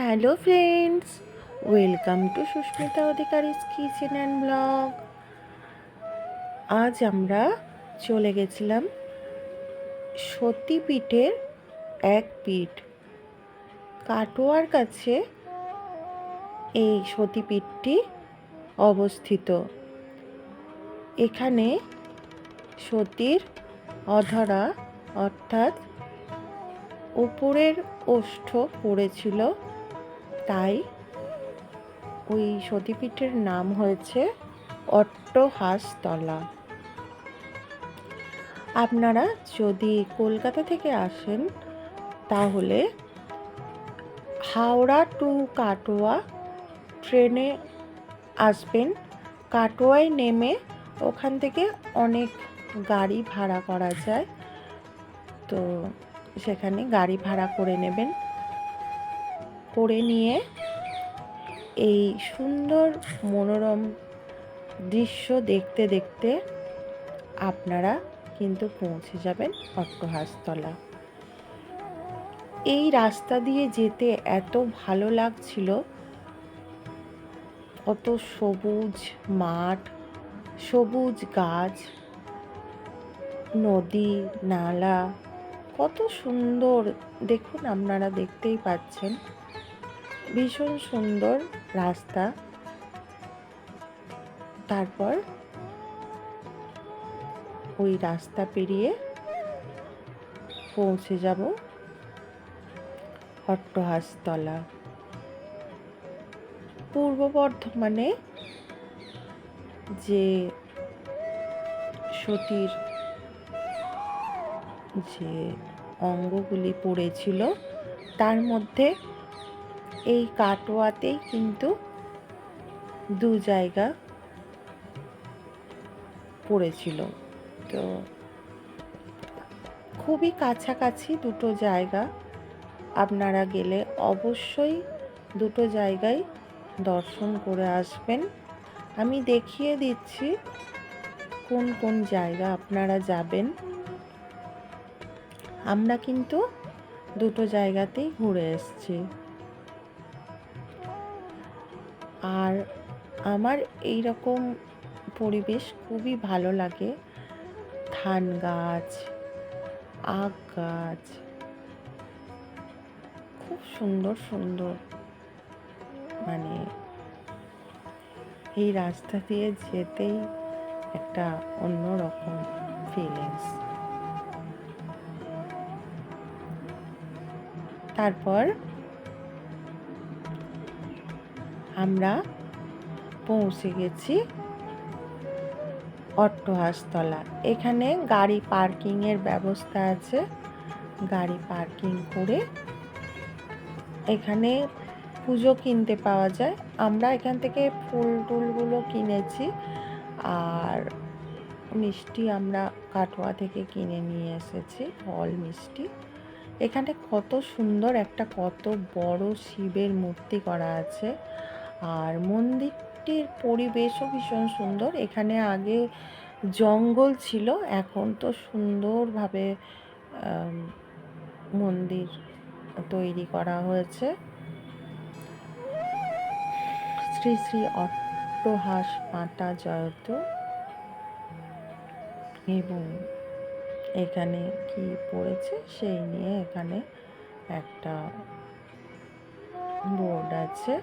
Hello friends, welcome to Sushmita Adhikari's kitchen and blog. আজ আমরা চলে গেছিলাম সতীপীঠের এক পীঠ। কাটোয়ার কাছে এই সতীপীঠটি অবস্থিত। এখানে সতীর অধরা অর্থাৎ উপরের ওষ্ঠ পড়েছিল। তাই ওই সতীপীঠের নাম হয়েছে অট্টহাসতলা। আপনারা যদি কলকাতা থেকে আসেন, তাহলে হাওড়া টু কাটোয়া ট্রেনে আসবেন। কাটোয়ায় নেমে ওখান থেকে অনেক গাড়ি ভাড়া করা যায়। তো সেখানে গাড়ি ভাড়া করে নেবেন। করে নিয়ে এই সুন্দর মনোরম দৃশ্য দেখতে দেখতে আপনারা কিন্তু পৌঁছে যাবেন অট্টহাসতলা এই রাস্তা দিয়ে যেতে এত ভালো লাগছিল। কত সবুজ মাঠ, সবুজ গাছ, নদী, নালা, কত সুন্দর। দেখুন, আপনারা দেখতেই পাচ্ছেন। ভীষণ সুন্দর রাস্তা। তারপর ওই রাস্তা পেরিয়ে পৌঁছে যাব অট্টহাসতলা পূর্ব বর্ধমানে যে সতীর যে অঙ্গগুলি পড়েছিল, তার মধ্যে এই কাটোয়াতেই কিন্তু দু জায়গা পড়েছিল। তো খুবই কাছাকাছি দুটো জায়গা। আপনারা গেলে অবশ্যই দুটো জায়গায় দর্শন করে আসবেন। আমি দেখিয়ে দিচ্ছি কোন কোন জায়গা আপনারা যাবেন। আমরা কিন্তু দুটো জায়গাতেই ঘুরে এসেছি। আর আমার এই রকম পরিবেশ খুবই ভালো লাগে। ধান গাছ, আখ গাছ, খুব সুন্দর সুন্দর। মানে এই রাস্তা দিয়ে যেতেই একটা অন্যরকম ফিলিংস তারপর আমরা পৌঁছে গেছি অট্টহাসতলা। এখানে গাড়ি পার্কিংয়ের ব্যবস্থা আছে। গাড়ি পার্কিং করে এখানে পুজো কিনতে পাওয়া যায়। আমরা এখান থেকে ফুল টুলগুলো কিনেছি আর মিষ্টি আমরা কাটোয়া থেকে কিনে নিয়ে এসেছি, ফল, মিষ্টি। এখানে কত সুন্দর একটা, কত বড় শিবের মূর্তি করা আছে। আর মন্দিরটির পরিবেশও ভীষণ সুন্দর। এখানে আগে জঙ্গল ছিল, এখন তো সুন্দরভাবে মন্দির তৈরি করা হয়েছে। শ্রী শ্রী অট্টহাস মাতা জয়ত। এবং এখানে কি পড়েছে সেই নিয়ে এখানে একটা বোর্ড আছে।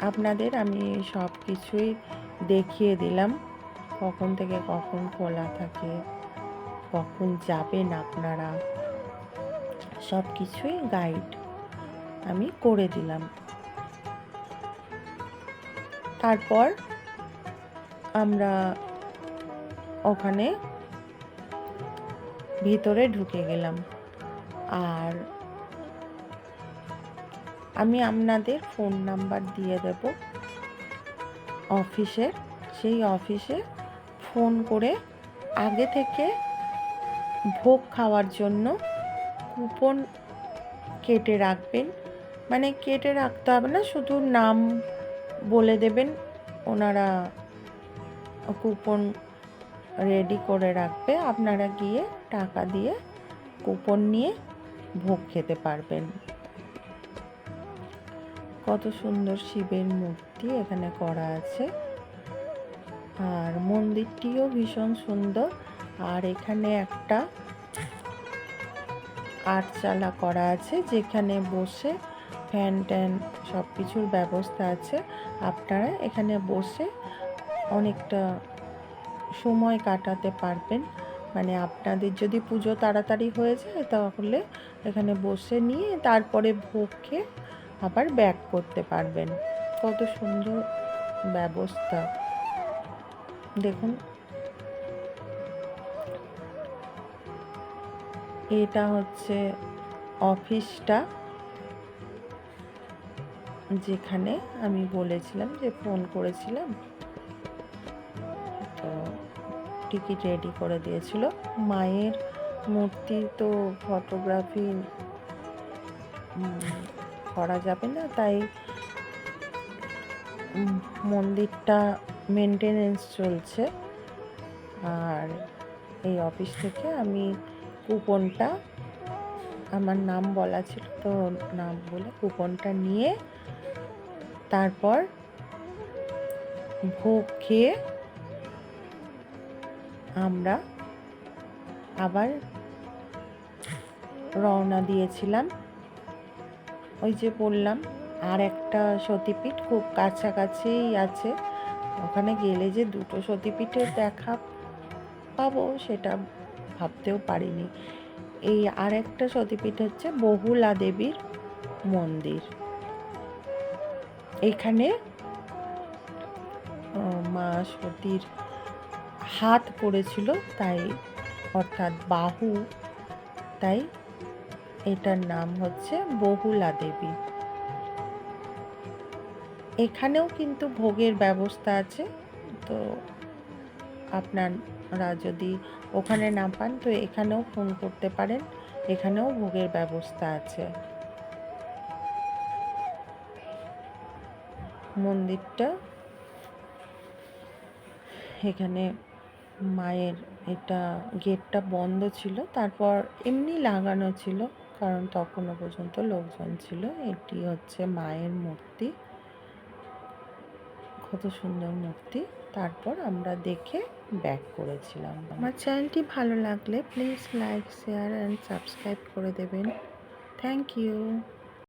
আপনাদের আমি সব কিছুই দেখিয়ে দিলাম। কখন থেকে কখন খোলা থাকে, কখন যাবেন আপনারা, সব কিছুই গাইড আমি করে দিলাম। তারপর আমরা ওখানে ভিতরে ঢুকে গেলাম। আর আমি আপনাদের ফোন নাম্বার দিয়ে দেব অফিসে সেই অফিসে ফোন করে আগে থেকে ভোগ খাওয়ার জন্য কুপন কেটে রাখবেন। মানে কেটে রাখতে হবে না, শুধু নাম বলে দেবেন, ওনারা কুপন রেডি করে রাখবে। আপনারা গিয়ে টাকা দিয়ে কুপন নিয়ে ভোগ খেতে পারবেন। কত সুন্দর শিবের মূর্তি এখানে করা আছে। আর মন্দিরটিও ভীষণ সুন্দর। আর এখানে একটা আটচালা করা আছে যেখানে বসে ফ্যান ট্যান সব কিছুর ব্যবস্থা আছে। আপনারা এখানে বসে অনেকটা সময় কাটাতে পারবেন। মানে আপনাদের যদি পুজো তাড়াতাড়ি হয়ে যায় তাহলে এখানে বসে নিয়ে তারপরে ভোগ খেয়ে আবার ব্যাক করতে পারবেন। কত সুন্দর ব্যবস্থা। দেখুন। এটা হচ্ছে অফিসটা, যেখানে আমি বলেছিলাম যে ফোন করেছিলাম। তো টিকিট রেডি করে দিয়েছিল। মায়ের মূর্তি তো ফটোগ্রাফি করা যাবে না, তাই মন্দিরটা মেনটেনেন্স চলছে। আর এই অফিস থেকে আমি কুপনটা আমার নাম বলা ছিল তো নাম বলে কুপনটা নিয়ে তারপর ভোগ খেয়ে আমরা আবার রওনা দিয়েছিলাম। ওই যে বললাম, আর একটা সতীপীঠ খুব কাছাকাছিই আছে। ওখানে গেলে যে দুটো সতীপীঠের দেখা পাবো সেটা ভাবতেও পারিনি। এই আর একটা সতীপীঠ হচ্ছে বহুলা দেবীর মন্দির। এখানে মা সতীর হাত পড়েছিল, তাই অর্থাৎ বাহু, তাই এটার নাম হচ্ছে বহুলা দেবী। এখানেও কিন্তু ভোগের ব্যবস্থা আছে। তো আপনারা যদি ওখানে না পান, তো এখানেও ফোন করতে পারেন। এখানেও ভোগের ব্যবস্থা আছে। মন্দিরটা এখানে মায়ের এটা গেটটা বন্ধ ছিল, তারপর এমনি লাগানো ছিল। কারণ তখনও পর্যন্ত লোকজন ছিল। এটি হচ্ছে মায়ের মূর্তি। কত সুন্দর মূর্তি। তারপর আমরা দেখে ব্যাক করেছিলাম। আমার চ্যানেলটি ভালো লাগলে please like share and subscribe করে দেবেন। Thank you